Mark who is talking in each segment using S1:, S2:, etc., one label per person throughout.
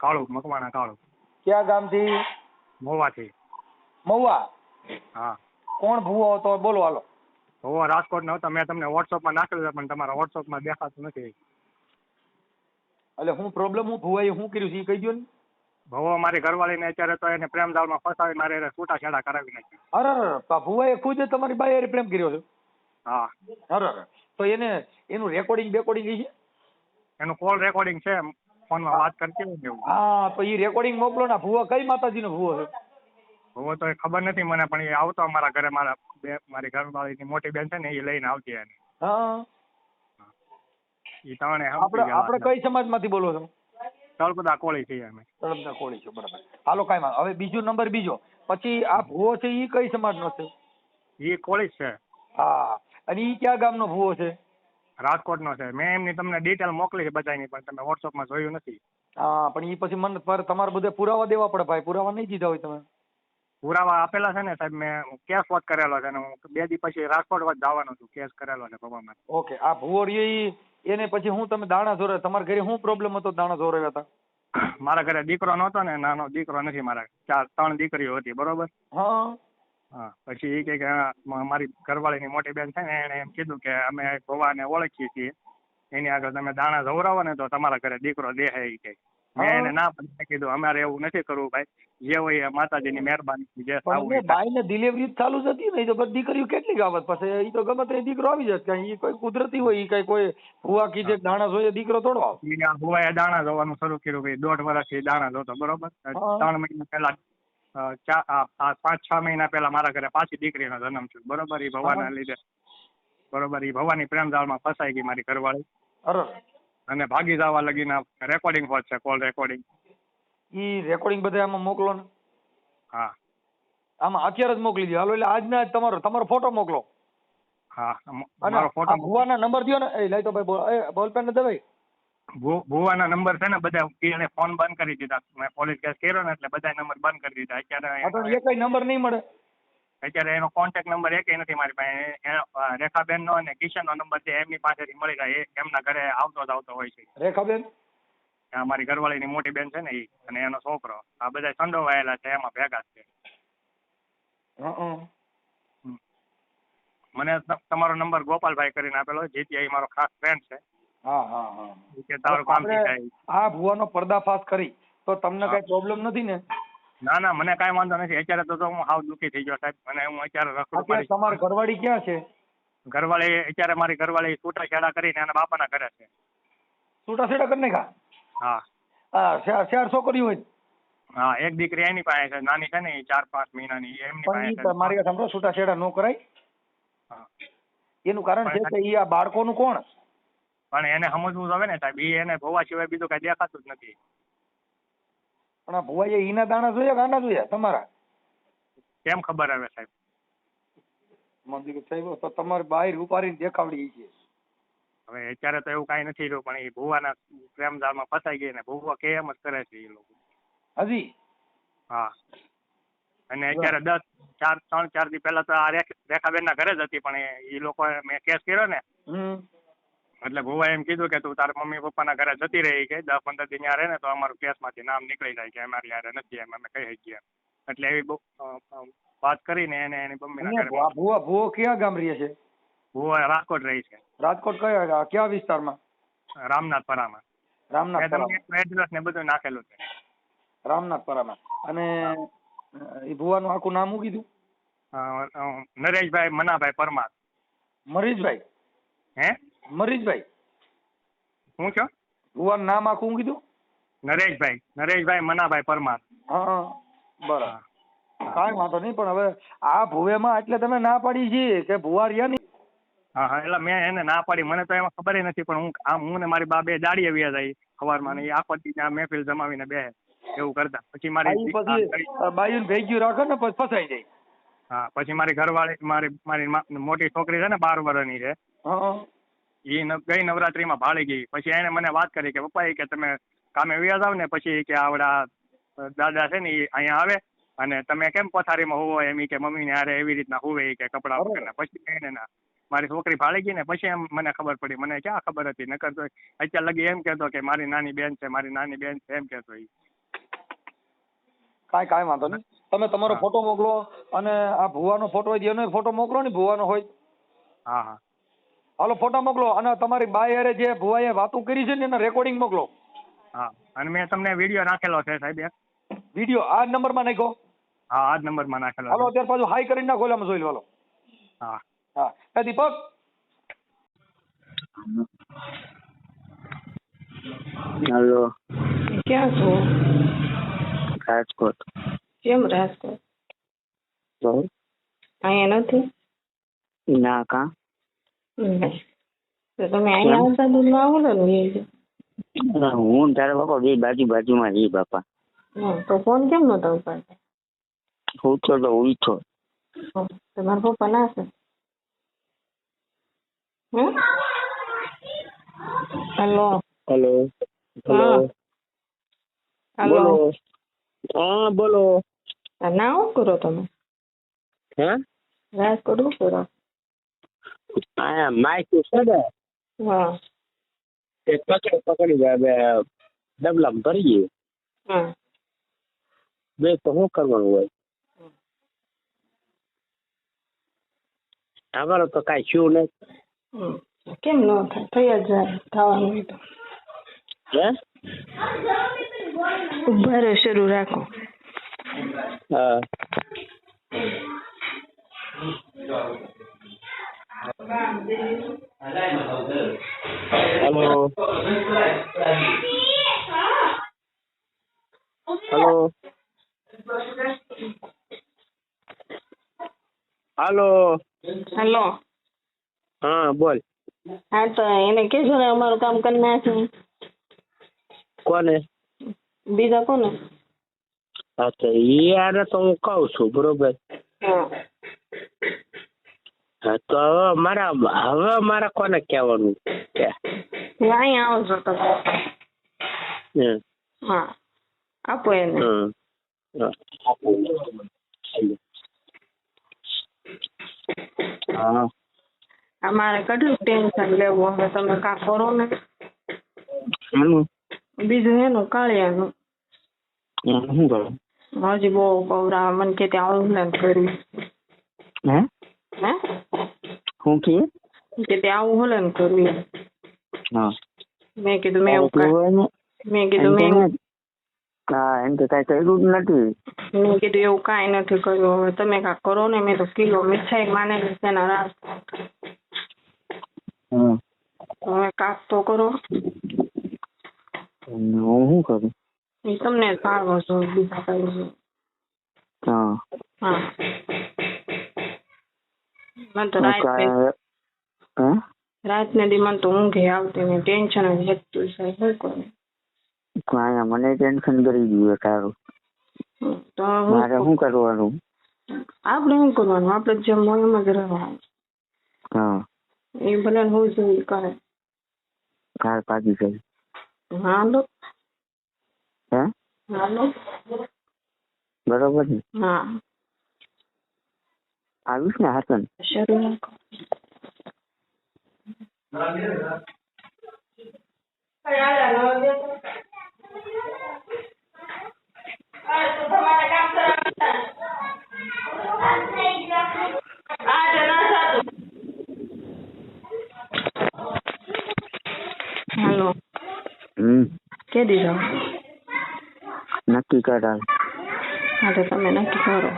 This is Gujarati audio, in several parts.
S1: કાળુ મકવાણા કાળુ.
S2: ક્યાં ગામથી?
S1: મોવાથી
S2: મહુવા?
S1: હા.
S2: કોણ ભૂવો હતો? બોલો હાલો.
S1: ભૂવો રાજકોટ નો હતો. મેં તમને વોટ્સઅપમાં નાખેલું છે પણ તમારા વોટ્સઅપમાં દેખાતું નથી.
S2: એટલે હું પ્રોબ્લેમ હું ભૂવાએ શું કર્યું છે એ કહી દો ને.
S1: ભવો મારી ઘરવાળીને અત્યારે તો એને પ્રેમ જાળમાં ફસાવી મારે એને છૂટાછેડા કરાવી નાખી
S2: અરે અરે ભૂવાએ ખુદ તમારી બાઈ હારે પ્રેમ કર્યો છે?
S1: હા.
S2: અરે તો એને એનું રેકોર્ડિંગ બેકોર્ડિંગ છે?
S1: એનું કોલ રેકોર્ડિંગ છે. ફોનમાં વાત કરતી હોય ને એવું.
S2: હા તો એ રેકોર્ડિંગ મોકલો ને ભૂવો કઈ માતાજીનો ભૂવો છે?
S1: ભૂવો તો ખબર નથી મને પણ એ આવતો અમારા ઘરે મારા બે મારી ઘરવાળીની મોટી બેન છે ને એ લઈને આવતી એને.
S2: હા.
S1: એ ત્રણે
S2: આપણે આપણે કઈ સમાજમાંથી બોલો છો?
S1: તળપદા કોળી છીએ અમે.
S2: તળપદા કોળી છો બરાબર. હાલો કાંઈ હવે બીજો નંબર બીજો. પછી આ ભૂવો છે એ કઈ સમાજનો છે?
S1: એ કોળી છે.
S2: હા. અને એ ક્યાં ગામનો ભૂવો છે?
S1: રાજકોટનો છે. મેં એમની તમને ડિટેલ મોકલી છે બધાની પણ તમે વોટ્સઅપમાં જોયું નથી.
S2: હા પણ એ પછી મને પર તમારે બધે પુરાવા દેવા પડે ભાઈ. પુરાવા નહીં દીધા હોય તમે.
S1: પુરાવા આપેલા છે ને સાહેબ મેં કેસ વોટ કરેલો છે ને હું બે દી પછી રાજકોટ વાત જવાનો છું કેસ કરેલો છે ભવામાં
S2: ઓકે આ ભૂવો રહ્યો એને પછી હું તમે દાણા જોરે તમારા ઘરે શું પ્રોબ્લેમ હતો દાણા જોરાવ્યા હતા
S1: મારા ઘરે દીકરો નહોતો ને નાનો દીકરો નથી મારા ચાર ત્રણ દીકરીઓ હતી બરોબર?
S2: હા.
S1: હા પછી એ કહે કે મારી ઘરવાળીની મોટી બેન છે ને એણે એમ કીધું કે અમે ભવાને ઓળખીએ છીએ. એની આગળ તમે દાણા ધવરાવો ને તો તમારા ઘરે દીકરો દેહે એ કે મેં એને ના પાડી કીધું અમારે એવું નથી કરવું ભાઈ. જે હોય એ માતાજીની મહેરબાની જે
S2: બાઈને ડિલિવરી ચાલુ જ હતી ને એ તો બધી દીકરીઓ કેટલી આવત પછી એ તો ગમે તે દીકરો આવી જાય કઈ કોઈ કુદરતી હોય એ કઈ કોઈ ભુવા કીધે દાણા જોઈએ દીકરો થોડો આવે.
S1: ભુવાએ દાણા જોવાનું શરૂ કર્યું ભાઈ દોઢ વર્ષથી દાણા જોતો બરોબર? ત્રણ મહિના પહેલા પાંચ છ મહિના પહેલા મારા ઘરે પાછી દીકરીનો જન્મ થયો. બરોબર એ ભવાના લીધે. બરોબર એ ભવાની પ્રેમ જાળમાં ફસાઈ ગઈ મારી ઘરવાળી. અને ભાગી જવા લગીના રેકોર્ડિંગ હોત છે કોલ રેકોર્ડિંગ
S2: ઈ રેકોર્ડિંગ બધા આમાં મોકલો ને.
S1: હા.
S2: આમાં અત્યારે જ મોકલી દો હાલો એટલે આજના જ તમારો તમારો ફોટો મોકલો.
S1: હા મારો ફોટો
S2: ભુવાના નંબર દયો ને. એ લઈ તો ભાઈ બોલ પેન ને દે ભાઈ
S1: ભુ- ભુવાના નંબર છે ને બધા એને ફોન બંધ કરી દીધા. મેં પોલીસ કેસ કર્યો ને એટલે બધા નંબર બંધ કરી દીધા. અત્યારે
S2: એક નંબર નહીં મળે?
S1: અત્યારે એનો કોન્ટેક્ટ નંબર એક નથી મારી પાસે. રેખાબેન નો રેખાબેનનો અને કિશનનો નંબર છે એમની પાસેથી મળી જાય. એ એમના ઘરે આવતો જ આવતો હોય છે.
S2: રેખાબેન?
S1: મારી ઘરવાળીની મોટી બેન છે ને એ અને એનો છોકરો. આ બધા સંડોવાયેલા છે એમાં ભેગા છે. મને તમારો નંબર ગોપાલભાઈ કરીને આપેલો જીટીઆઈ મારો ખાસ ફ્રેન્ડ છે.
S2: હા હા હા.
S1: કે તારું કામ થઈ જાય
S2: આ ભુવાનો પર્દાફાશ કરી. તો તમને કઈ પ્રોબ્લેમ નથી ને?
S1: ના ના મને કાંઈ વાંધો નથી. અત્યારે તો હું હાવ દુઃખી થઈ ગયો સાહેબ. અને હું અત્યારે રખડું
S2: અત્યારે તમારી ઘરવાળી ક્યાં છે?
S1: ઘરવાળી અત્યારે મારી ઘરવાળી છૂટાછેડા કરીને એના બાપાના ઘરે છે.
S2: છૂટાછેડા કરી નાખા
S1: હા.
S2: હા ચાર છોકરી છોકરીઓ હોય?
S1: હા એક દીકરી એની પાસે છે. નાની છે ને એ ચાર પાંચ મહિનાની. એ એમની
S2: પણ
S1: પાસે છે.
S2: મારી સાંભળો છૂટાછેડા ન કરાય?
S1: હા.
S2: એનું કારણ છે કે ઈ આ બાળકોનું કોણ?
S1: પણ એને સમજવું હવે ને સાહેબ. એ એને ભોવા સિવાય બીજું કઈ દેખાતું જ નથી.
S2: પણ આ ભુવાએ ઈના દાણા જોયા ગાંડા જોયા? તમારા?
S1: કેમ ખબર આવે સાહેબ?
S2: મંદિર સાહેબ તો તમારે બહાર ઉપાડીને દેખાવડી છે.
S1: હવે અત્યારે તો એવું કાંઈ નથી રહ્યું પણ એ ભુવાના પ્રેમજાળમાં ફસાઈ ગઈ ને ભુવા કે એમ જ કરે છે એ લોકો.
S2: હજી?
S1: હા. અને અત્યારે દસ ચાર ત્રણ ચાર દી પહેલા તો આ રેખ- રેખાબેનના ઘરે જ હતી પણ એ- લોકો મેં કેસ કર્યો ને એટલે ભુવાએ એમ કીધું કે તું તારા મમ્મી પપ્પાના ઘરે જતી રહી કે દસ પંદર દી ત્યાં રહે ને તો અમારું કેસમાંથી નામ નીકળી જાય કે અમારી યારે નથી એમ અમે કહી શકીએ એટલે એવી વાત કરીને એને એની મમ્મી
S2: ભુવા ભુવા ક્યાં ગામ રહે છે?
S1: ભૂવો રાજકોટ રહી છે.
S2: રાજકોટ કયા કયા વિસ્તારમાં?
S1: રામનાથપરામાં. મેં
S2: રામનાથ
S1: તમને એડ્રેસ ને બધું નાખેલું છે.
S2: રામનાથપરામાં. અને એ ભૂવાનું આખું નામ શું કીધું?
S1: નરેશભાઈ મનાભાઈ પરમાર.
S2: મરીશભાઈ?
S1: હે?
S2: મરીજભાઈ
S1: શું છો?
S2: ભુવાનું નામ આખું કીધું?
S1: નરેશભાઈ. નરેશભાઈ મનાભાઈ પરમાર.
S2: હા બરાબર. કાંઈ વાંધો નહીં પણ હવે આ ભુવેમાં એટલે તમે ના પાડી છે કે ભુવા રહ્યા નહીં
S1: હા હા એટલે મેં એને ના પાડી. મને તો એમાં ખબર નથી પણ હું આમ હું ને મારી બા બે દાડીએ વ્યા જાય સવારમાં ને આખો દી ત્યાં મહેફિલ જમાવીને બે એવું કરતા. પછી મારી
S2: પછી બાયું ભેગ્યું રાખો ને પછી ફસાઈ જાય.
S1: હા પછી મારી ઘરવાળી મારી મારી મોટી છોકરી છે ને બાર વર્ષની છે
S2: હા.
S1: એ ગઈ નવરાત્રીમાં ભાળી ગઈ. પછી એને મને વાત કરી કે પપ્પા એ કે તમે કામે વ્યા જાવ ને પછી કે આવડા દાદા છે ને એ અહીંયા આવે અને તમે કેમ પથારીમાં હોવો એમ કે મમ્મીને હારે એવી રીતના હોવે કે કપડાં. વગરના પછી એને ના મારી છોકરી ભાળી ગઈ ને પછી એમ મને ખબર પડી. મને ક્યાં ખબર હતી? નકર તો અત્યારે લગી એમ કહેતો કે મારી નાની બેન છે મારી નાની બેન છે એમ કહેતો ઈ.
S2: કાંઈ કાંઈ વાંધો નહીં. તમે તમારો ફોટો મોકલો અને આ ભુવાનો ફોટો હોય એનો ફોટો મોકલો ને ભુવાનો હોય.
S1: હા હા.
S2: હાલો ફોટો મોકલો અને તમારી બાઈ હારે જે ભુવાએ વાતું કરી છે ને એના રેકોર્ડિંગ મોકલો.
S1: હા અને મેં તમને વીડિયો નાખેલો છે સાહેબ એક.
S2: વીડિયો આ નંબરમાં નાખો
S1: હા આ જ નંબરમાં નાખેલો
S2: હાલો અત્યારે પાછું હાઈ કરીને નાખો એટલે જોઈ લો હાલો.
S1: હા.
S2: હા. એ દીપક?
S3: હેલો.
S4: ક્યાં છો?
S3: રાજકોટ.
S4: કેમ રાજકોટ?
S3: તો?
S4: અહીંયા નથી?
S3: ના કા.
S4: તો તમે અહીંયા આવતા દૂધમાં આવો ને લઈ
S3: હું તારે બાપા બે બાજુ બાજુમાં રહી બાપા.
S4: તો ફોન કેમ નતો ઉપાડતા?
S3: હું તો તો ઉઠો
S4: હમ, તમારા પપ્પા ના છે હેલો.
S3: હેલો.
S4: હા. હલો.
S3: બોલો. હા બોલો.
S4: આ ના શું કરો તમે?
S3: હે?
S4: રાજકોટ શું કરો.
S3: માઇક છે ને
S4: હા.
S3: તે પકડી પકડી હવે ડબલામાં ભરીએ
S4: હા.
S3: બે તો શું કરવાનું હોય? અમારો તો કઈ શું નહીં.
S4: કેમ ન થાય? થઈ જ જાય થવાનું હોય તો.
S3: હે?
S4: ઊભા રહો શરૂ રાખો.
S3: હા. હેલો હેલો હાલો
S4: હલો
S3: હા બોલ.
S4: હા તો એને કેજો ને અમારું કામ કરી નાખ્યું
S3: કોને?
S4: બીજા કોને?
S3: હા તો ઈ આને તો હું કહું છું બરોબર?
S4: હા.
S3: તો હવે મારા હવે મારા કોને કહેવાનું
S4: ત્યાં અહીં આવજો તમે હા આપો એને.
S3: હા.
S4: અમારે કેટલું ટેન્શન લેવું હવે તમે કા કરો ને. બીજું એનું કાળિયાનું.
S3: શું કરું?
S4: હજી બહુ કવરા મને કે ત્યાં ઓનલાઈન કર્યું.
S3: હે?
S4: હે?
S3: શું કે
S4: કે ત્યાં ઓનલાઈન કર્યું
S3: હા.
S4: મેં કીધું મેં એવું મેં કીધું મેં
S3: હા એમ તો કઈ કર્યું જ નથી.
S4: મેં કીધું એવું કઈ નથી કર્યું. હવે તમે કાંક કરો ને મેં તો કિલો મીઠાઈ માને તેના રાસ.
S3: હમ.
S4: હવે કાંક તો કરો.
S3: હું શું કરું?
S4: એ તમને સારો છો બીજા કઈ
S3: હા.
S4: હા. મને તો રાત
S3: રાત
S4: ને દી મને તો ઊંઘે આવતી ને ટેન્શન જ વધતું છે. કરું
S3: કાંઈ મને ટેન્શન કરી ગયું તારું.
S4: તો
S3: મારે શું કરવાનું?
S4: આપણે શું કરવાનું? આપણે જેમ હોય એમ જ રહેવાનું.
S3: હા.
S4: એ ભલે હું જોઈ કરે.
S3: કાર પાકી ગઈ
S4: હાલો.
S3: હે?
S4: હાલો.
S3: બરોબર ને
S4: હા.
S3: આવીશ ને હાસન
S4: શરૂ રાખો
S3: હમ
S4: કે દીધો
S3: નક્કી કરાવ
S4: હા તો તમે નક્કી કરો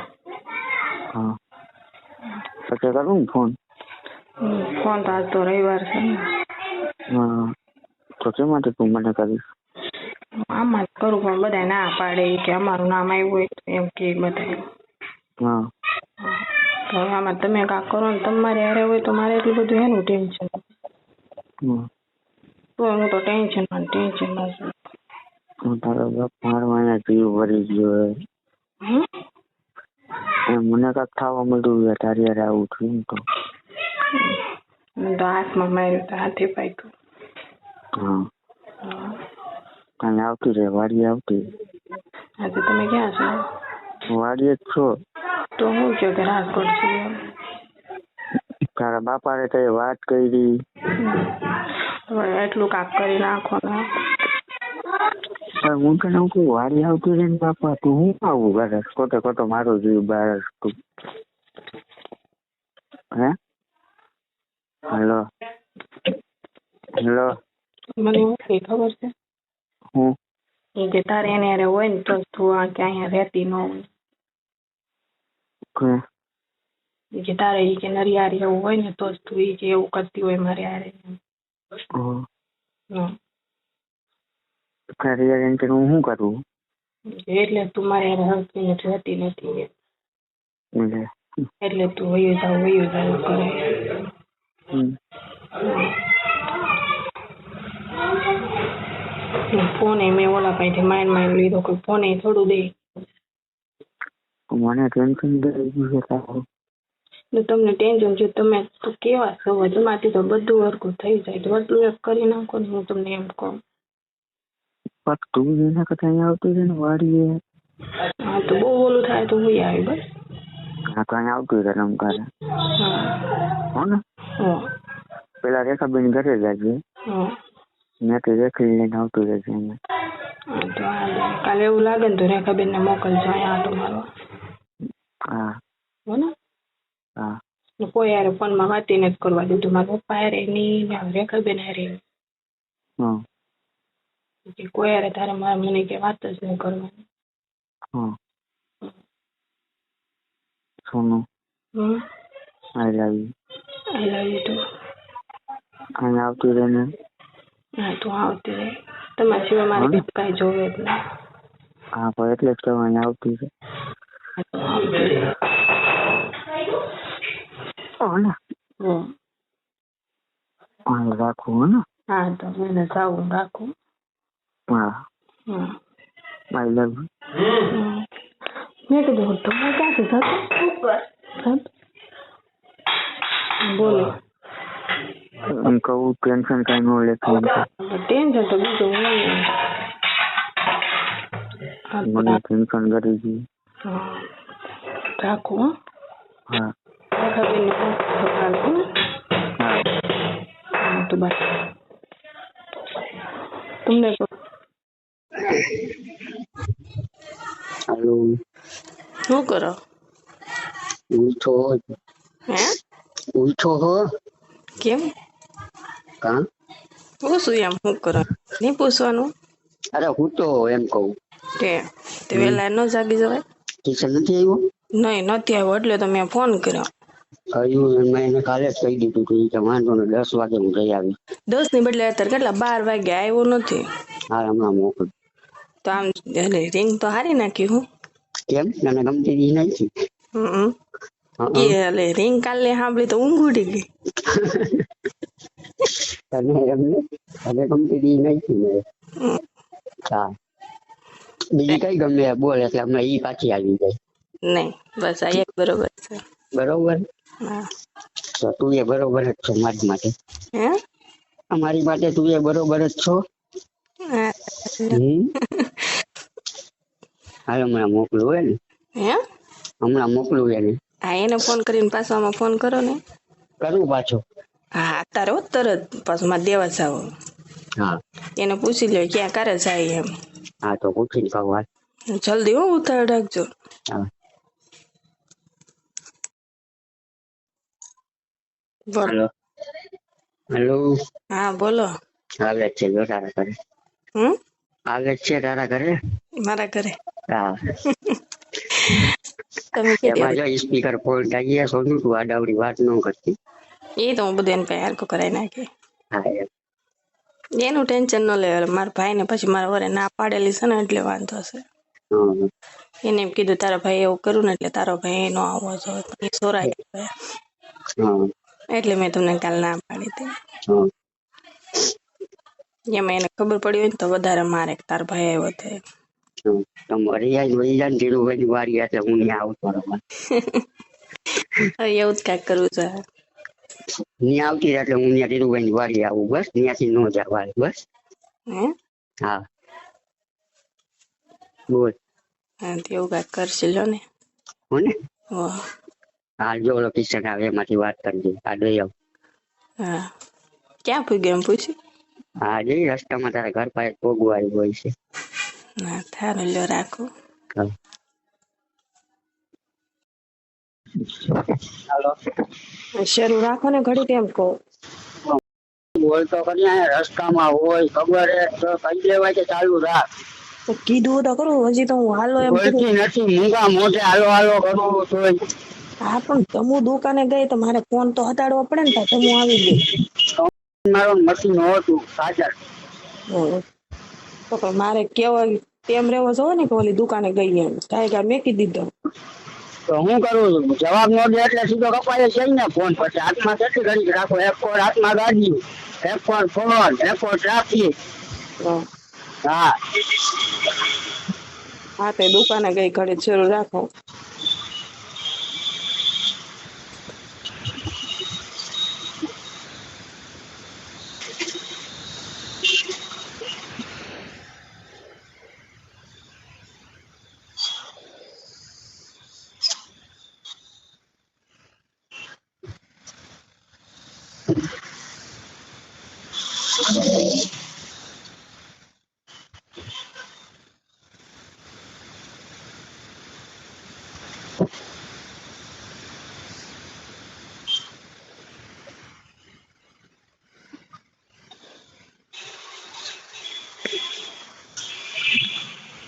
S3: હા પછી કરું ને ફોન?
S4: ફોન તો આજ તો રવિવાર છે
S3: હા. તો શા માટે તું મને કરીશ?
S4: આમાં જ કરું પણ બધા ના પાડે કે અમારું નામ આવ્યું હોય તો એમ કે બધા
S3: હા.
S4: તો આમાં તમે કાંક કરો ને તમારે હારે હોય તો મારે એટલું બધું એનું ટેન્શન. તો હું તો ટેન્શનમાં ટેન્શનમાં છું.
S3: હું તારો બાપ મારો અહીંયા જીવ ભરી ગયો.
S4: હમ?
S3: મને કાંઈક થવા મળ્યું તારી હારે આવું થયું ને તો.
S4: તો હાથમાં માર્યું તો હાથે પાક્યું.
S3: હા.
S4: હા.
S3: કાંઈ આવતી રહે વાડી આવતી
S4: આજે તમે ક્યાં છો?
S3: વાડીએ જ છો.
S4: તો હું કહ્યું કે રાજકોટ છું
S3: તારા બાપાને તો વાત કરી.
S4: એટલું કાંક કરી નાખો ને.
S5: હું તને હું કહું વાડી આવતું રહે ને બાપા તું હું આવું ઘરે ખોટે ખોટો મારો જોયું બાર તું. હે? હેલો. હેલો.
S4: મને હું કઈ ખબર છે?
S5: હું?
S4: ઈ કે તારે એને હારે હોય ને તો તું આ કે અહીંયા રહેતી ન હોય.
S5: કે
S4: તારે એ કે નરિયારી એવું હોય ને તો જ તું એ કે એવું કરતી હોય મારે આરે
S5: હમ.
S4: હમ.
S5: તારી યાર એમ કે હું શું કરું?
S4: એટલે તું મારે હારે હરખીને રહેતી નથી
S5: એટલે.
S4: તું વયું જાવ વયું જાવ કરે ફોને મેં ઓલા પાસેથી માઇન્ડ માઇન્ડ લીધો કે ફોન થોડું દે.
S5: મને ટેન્શન
S4: દે તમને ટેન્શન છે તમે તો કેવા છો તમારાથી તો બધું હરખું થઈ જાય. તો એક કરી નાખો ને હું તમને એમ કહું.
S5: પણ તું એના કરતા અહીંયા આવતું રહે ને વાડીએ.
S4: હા તો બહુ ઓલું થાય તો હું આવી બસ.
S5: હા તો અહીંયા આવતું રહે રમકારે
S4: હા.
S5: હો ને? પેલા રેખાબેન ઘરે જાજે. ત્યાંથી રેખી લઈને આવતું રહેશે અહીંયા.
S4: હા, તો કાલે એવું લાગે ને તો રેખાબેન ને મોકલજો અહીંયા આટો મારો.
S5: હા.
S4: હો ને?
S5: હા.
S4: કોઈ યારે ફોનમાં વાતી નથી કરવા દીધું. મારા પપ્પા હારે ની રેખાબેન હારે.
S5: હા
S4: કે કોઈ હારે તારે મારે મને કે વાત જ નહીં કરવાની.
S5: હા સોનું.
S4: હમ.
S5: I love you
S4: I love you too
S5: અહીંયા આવતી રહે ને?
S4: હા તું આવતી રહે. તમારા સિવાય મારે કાંઈ જોવે જ નહીં.
S5: હા પણ એટલે જ તો આવતી
S4: આવતી રહે.
S5: હો ને?
S4: હમ.
S5: હો ને?
S4: હા તો એને સાવ રાખું.
S5: હા
S4: હમ.
S5: આઈ લવ યુ
S4: હમ. મેં કીધું તમે ક્યાંથી થતું બોલો
S5: એમ કહું ટેન્શન કઈ ન લેતું એમ કે.
S4: ટેન્શન તો બીજું હોય ને. હા,
S5: મને ટેન્શન કરી ગયું
S4: હા. રાખું હો
S5: હા
S4: રેખાબેનને મોકલો કાલે, હો ને?
S5: હા
S4: હા, તો બસ તમને કહું.
S5: હાલો.
S4: શું કરો?
S5: ઉઠો
S4: હે.
S5: ઉઠો હો.
S4: કેમ?
S5: કા?
S4: પૂછું એમ શું કરો? નહીં પૂછવાનું?
S5: અરે હું તો એમ કહું.
S4: તે તે વેલા ન જાગી જવાય?
S5: ટ્યુશન નથી આવ્યો?
S4: નહીં નથી આવ્યો એટલે તો મેં ફોન કર્યો.
S5: કહ્યું મેં એને કાલે જ કહી દીધું હતું કે વાંધો ને દસ વાગે હું જઈ આવી.
S4: દસની બદલે અત્યારે કેટલા બાર વાગે આવ્યો નથી?
S5: હા હમણાં મોકલ.
S4: તો આમ એટલે રિંગ તો હારી નાખી હું
S5: કેમ તને ગમતી દી નથી
S4: હમ
S5: હં,
S4: એ એટલે રિંગ કાલે સાંભળી તો ઊંઘ ઉડી ગઈ
S5: તને એમને તને ગમતી દી નથી ને
S4: હમ.
S5: હા બીજી કઈ ગમે એ બોલ એટલે હમણાં ઈ પાછી આવી જાય
S4: નહીં બસ આ એક બરોબર છે
S5: બરોબર
S4: હા
S5: તો તું એ બરોબર જ છો મારી માટે
S4: હે
S5: અમારી માટે તું એ બરોબર જ છો
S4: હા.
S5: હમ હાલ હમણાં મોકલું એને ને.
S4: હે?
S5: હમણાં મોકલું એને.
S4: હા એને ફોન કરીને પાછો આમાં ફોન કરો ને.
S5: કરું પાછો.
S4: હા અત્યારે હો તરત પાછું મારે દેવા જાવ.
S5: હા.
S4: એને પૂછી લો ક્યાં કરે જાય એમ.
S5: હા તો પૂછીને કહું હાલ
S4: જલ્દી હો ઉતાર રાખજો.
S5: હા.
S4: બોલો.
S5: હેલો.
S4: હા બોલો.
S5: આવે છે તારા ઘરે.
S4: હમ?
S5: આવે છે તારા ઘરે?
S4: મારા ઘરે. તમે
S5: એમાં
S4: કીધું
S5: જો સ્પીકર ફોલ્ટ આવી ગયા સોનું તું આડાવડી વાત ન કરતી?
S4: એ તો હું બધું એને કઈ હરખું કરાવી નાખી.
S5: હા એમ.
S4: એનું ટેન્શન ન લે મારા ભાઈને પછી મારા વરે ના પાડેલી છે ને એટલે વાંધો છે
S5: હં.
S4: એને એમ કીધું તારા ભાઈ એવું કર્યું ને એટલે તારો ભાઈ નો આવવો જોઈએ પણ એ સોરાઈ ગયો
S5: હં.
S4: એટલે મેં તમને કાલ ના પાડી હતી.
S5: હં.
S4: એમાં એને ખબર પડી હોય ને તો વધારે મારે કે તારો ભાઈ આવ્યો તે.
S5: હં. તો મરી વહી જાય ને વારી એટલે હું ત્યાં આવતો રહું
S4: એવું જ કાંઈક કરવું છે.
S5: ત્યાં આવતી એટલે હું ત્યાં ધીરુભાઈની વારી આવું બસ. ત્યાંથી નો જવાય બસ.
S4: હે?
S5: બોલ.
S4: હા તેવું કાંઈક કરશે લો ને.
S5: હો ને
S4: હો
S5: જો ઓલો કિશન આવે એમાંથી વાત કરજે આ દઈ આવ.
S4: હા. ક્યાં પૂગ્યો એમ પૂછ્યું?
S5: હા જઈ રસ્તામાં તારા ઘર પાસે આવી હોય છે.
S4: થારું લ્યો રાખો
S5: હાલો
S4: શરૂ રાખો ને ઘડી કેમ કહો
S5: બોલ તો કરી રસ્તામાં હોય ખબર તો કહી દેવાય કે ચાલુ રાખ
S4: તો કીધું તો કરું હજી તો હું હાલો એમ
S5: બોલતી નથી મૂંગા મોઢે હાલો હાલો કરું તોય
S4: હા પણ તમુ દુકાને ગઈ તો મારે ફોન તો હટાડવો પડે ને તો તમુ આવી ગઈ
S5: મારો નથી હતું સાચર
S4: હમ. તો પણ મારે કેવો તેમ રહેવો જોવો ને કે ઓલી દુકાને ગઈ એમ. કાંઈ કાંઈ મેકી દીધો.
S5: તો હું કરું છું? જવાબ નો દે એટલે સીધો કપાય છે ને ફોન પછી. હાથમાં કેટલી ઘડી રાખો એક ફોન હાથમાં ગાડી એક ફોન ફોન એક ફોન ટ્રાફિક. હા.
S4: હા. તે દુકાને ગઈ ઘડી જરૂર રાખો.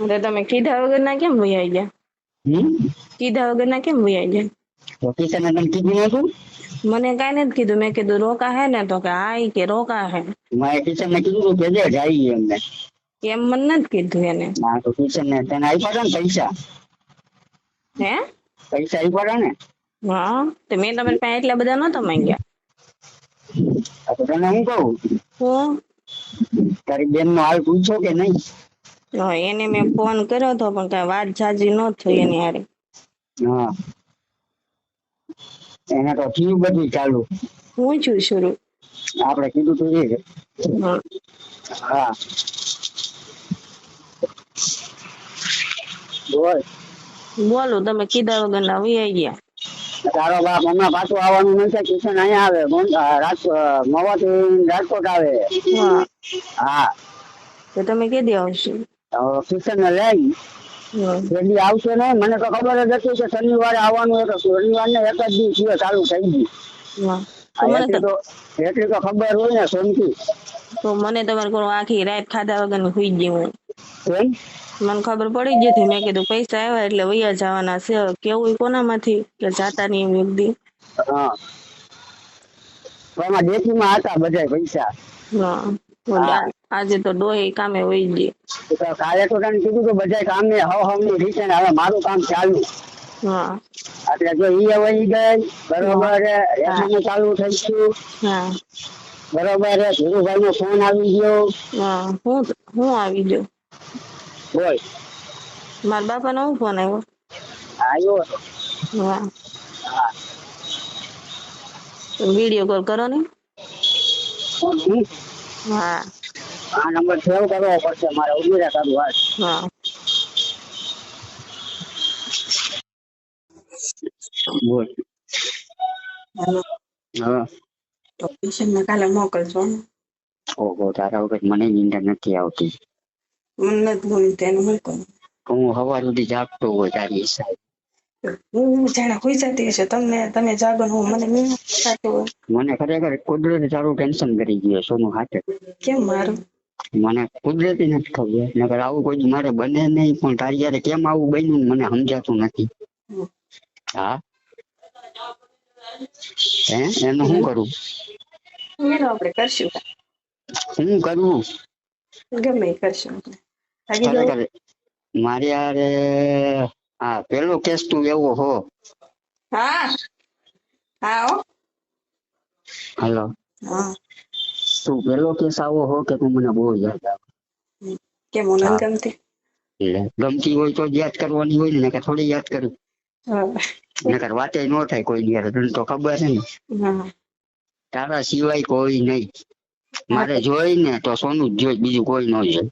S4: એટલે તમે કીધા વગરના કેમ વૈયા ગયા કીધા વગર ના કેમ વૈયા ગયા
S5: તો કીધું
S4: મને કઈ નથી કીધું મેં કીધું રોકા હે ને તો કે હા કે રોકા હે.
S5: મેં કિશન ને કીધું કે કેજે જાય એમને.
S4: એમ મને નથી કીધું એને.
S5: ના તો ટીચર ને તને આપ્યા હતા ને પૈસા?
S4: હે?
S5: પૈસા આપ્યા હતા ને?
S4: હા તો મેં તમારી પાસે એટલા બધા નતો માંગ્યા.
S5: તો તને હું કહું? તારી બેન નો હાલ પૂછો કે નહીં?
S4: હા, એને મેં ફોન કર્યો હતો પણ કઈ વાત જાજી ન થઈ એની હારે.
S5: હા. એને તો થયું બધું ચાલુ.
S4: હું છું શરૂ?
S5: આપણે કીધું તું એ
S4: હા.
S5: બોલ.
S4: બોલો તમે કીધા વગરના આવી ગયા.
S5: તારો બાપ હમણાં પાછું આવવાનું નથી કિશન અહીંયા આવે ગોંડ- અ, રાજ મવાથી રાજકોટ આવે.
S4: હા. તો તમે કીધી આવશો?
S5: કિશન ને લઈ.
S4: હમ.
S5: આવશે ને મને તો ખબર જ હતી કે શનિવારે આવવાનું એક શનિવાર ને એક જ દિવસ ચાલુ થઈ
S4: ગયું.
S5: એટલી
S4: તો
S5: એટલી ખબર હોય ને સોનકી
S4: તો મને તમારે કોઈ આખી રાત ખાધા વગરની હુઈ
S5: ગયું
S4: મને ખબર પડી ગઈ હતી. મેં કીધું પૈસા આવ્યા એટલે વૈયા જવાના છે. કેવું કોનામાંથી? કે જાતા નહીં એમ વ્યક્તિ
S5: હા. દેશીમાં હતા બધા પૈસા.
S4: હા. આજે તો ડોહી કામે હોય ગઈ
S5: કાલે તો તને કીધું કે બધા કામ ને હવ હવની રીતે હવે મારું કામ ચાલુ.
S4: હા.
S5: એટલે જો ઈ વહી ગઈ બરોબર એમાં ચાલુ થઈ ગયું.
S4: હા.
S5: બરોબર ધીરુભાઈ નો ફોન આવી ગયો.
S4: હા હું હું આવી ગયો?
S5: બોલ.
S4: મારા બાપા નો ફોન આવ્યો?
S5: આવ્યો.
S4: હા. વીડિયો કોલ કરો ને. હા.
S5: આ નંબર સેવ કરવો પડશે મારે ઊભી રહે તારું
S4: હા.
S5: બોલ. હા.
S4: તો ટ્યુશન ને કાલે મોકલજો. ને.
S5: ઓહો તારા વખત મને નીંદર નથી આવતી.
S4: મને નથી ભૂલી તેનું હું કરું?
S5: હું સવાર સુધી જાગતો હોય તારી હિસાબ.
S4: હું જાણે હોઈ જતી હશે. તમને તમે જાગો હું મને નહીં થતું
S5: મને ખરેખર કુદરતી તારું ટેન્શન કરી ગયું સોનું હાથે.
S4: કેમ મારું?
S5: મને કુદરતી નથી ખબર. નકર આવું કોઈ મારે બને નહીં પણ તારી યારે કેમ આવું બન્યું મને સમજાતું નથી. હા? હે? એનું શું કરું?
S4: એનું આપણે કરશું
S5: હું કરવું
S4: ગમે કરશું
S5: મારી યારે હા પેલો કેસ તું એવો હો.
S4: હા. હા હો.
S5: હાલો.
S4: હા.
S5: તું પેલો કેસ આવો હો કે તું મને બહુ યાદ આવે? કે
S4: મને ગમતી?
S5: ગમતી હોય તો યાદ કરવાની હોય ને કે થોડી યાદ કરું. નકર વાતે ન થાય કોઈ યાર તને તો ખબર છે ને. તારા સિવાય કોઈ નહીં. મારે જોઈ ને તો સોનું જ જોઈ બીજું કોઈ ન જોઈ.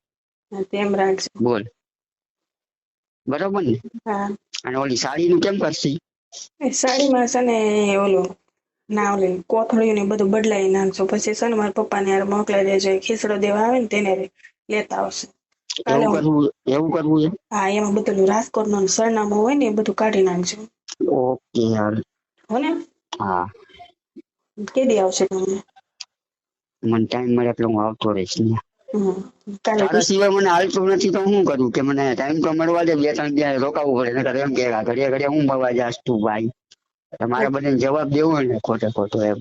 S4: તેમ રાખજો.
S5: બોલ. બરોબર ને?
S4: હા.
S5: અને ઓલી સાડીનું કેમ કરશી?
S4: એ સાડીમાં છે ને ઓલું ના ઓલી કોથળીઓ ને બધું બદલાઈ નાખજો. પછી છે ને મારા પપ્પાને યાર મોકલાઈ દેજો. એ ખીચડો દેવા આવે ને તેને લેતા આવશે.
S6: કાલે
S5: એવું
S6: હું-
S5: કરવું એવું કરવું છે
S6: હા એમાં બધું રાજકોટનું સરનામું હોય ને એ બધું કાઢી નાખજો.
S5: ઓકે યાર
S6: હો ને?
S5: હા.
S6: કે દી આવશે તમને?
S5: મને ટાઈમ મળે એટલે હું આવતો રહીશ ત્યાં. તારા સિવાય મને હાલતું નથી તો હું કરું? કે મને ટાઈમ તો મળવા દે બે ત્રણ દિવસ રોકાવું પડે. નકર એમ કે ઘડિયા ઘડિયા હું મળવા જાસ તું ભાઈ? તમારે બધાને જવાબ દેવો ને ખોટે ખોટો એમ.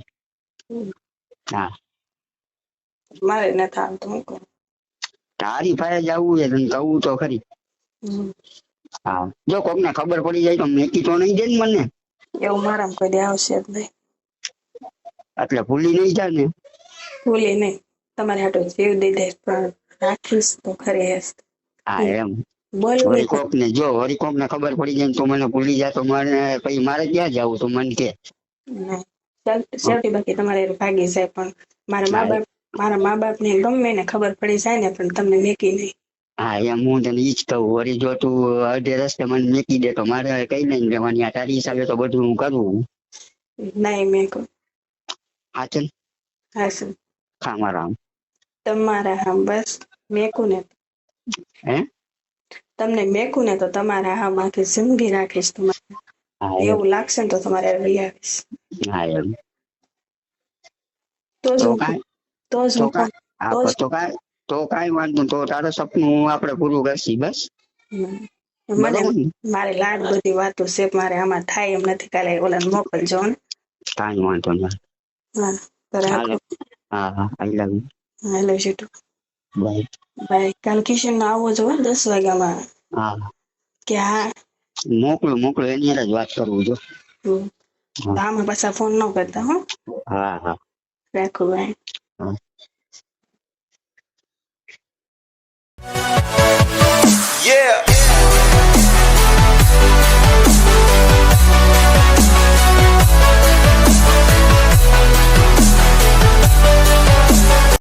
S5: હા.
S6: મારે નથી આવતું હું કરું?
S5: તારી પાસે જવું છે તને કહું તો ખરી. હા. જો કોક ને ખબર પડી જાય તો મેકી તો નહીં દે ને મને.
S6: એવું મારામાં કોઈ દે આવશે જ નહીં.
S5: એટલે ભૂલી નહીં જાય ને.
S6: ભૂલી નહીં. તમારે હાટો જીવ દીધે પણ રાખીશ તો ખરી હેસ
S5: હા એમ. વળી ને જો વળી ને ખબર પડી જાય તો મને ભૂલી જાય તો મને પછી મારે ક્યાં જવું તો મને કે.
S6: સેવટી બાકી તમારે ભાગી જાય પણ મારા મા બાપ મારા મા બાપ ને ગમે ને ખબર પડી જાય ને પણ તમને મેકી નહીં.
S5: હા એમ હું તને ઈ જ કહું વળી જો તું અડધે રસ્તે મને મેકી દે તો મારે કઈ નહીં રહેવાની આ તારી હિસાબે તો બધું હું કરું.
S6: નહીં મેકો
S5: હા ચલ.
S6: હા સર.
S5: ખા મારા આમ.
S6: તમારા હામ બસ મેકું ને
S5: હે?
S6: તમને મેકું ને તો તમારા હામ આખી જિંદગી રાખીશ તમારે. એવું લાગશે ને તો તમારે લઈ આવીશ.
S5: હા એમ.
S6: તો જ
S5: તો
S6: જ
S5: તો કાંઈ
S6: તો
S5: કાંઈ વાંધો તો તારું સપનું આપણે પૂરું કરશી બસ.
S6: મને મારે લાડ બધી વાતો છે મારે આમાં થાય એમ નથી કાલે ઓલા મોકલજો ને.
S5: કાંઈ વાંધો નહીં.
S6: હા
S5: હા હા I love you
S6: hello Jitu
S5: bye
S6: bye કાલ કિશન આવો જો હો દસ વાગ્યામાં.
S5: હા.
S6: કે હા.
S5: મોકલો મોકલો. એની જ વાત કરવું જો. હા.
S6: આમાં પાછા ફોન ન કરતા હો.
S5: હા હા.
S6: રાખો બાય
S7: Yeah.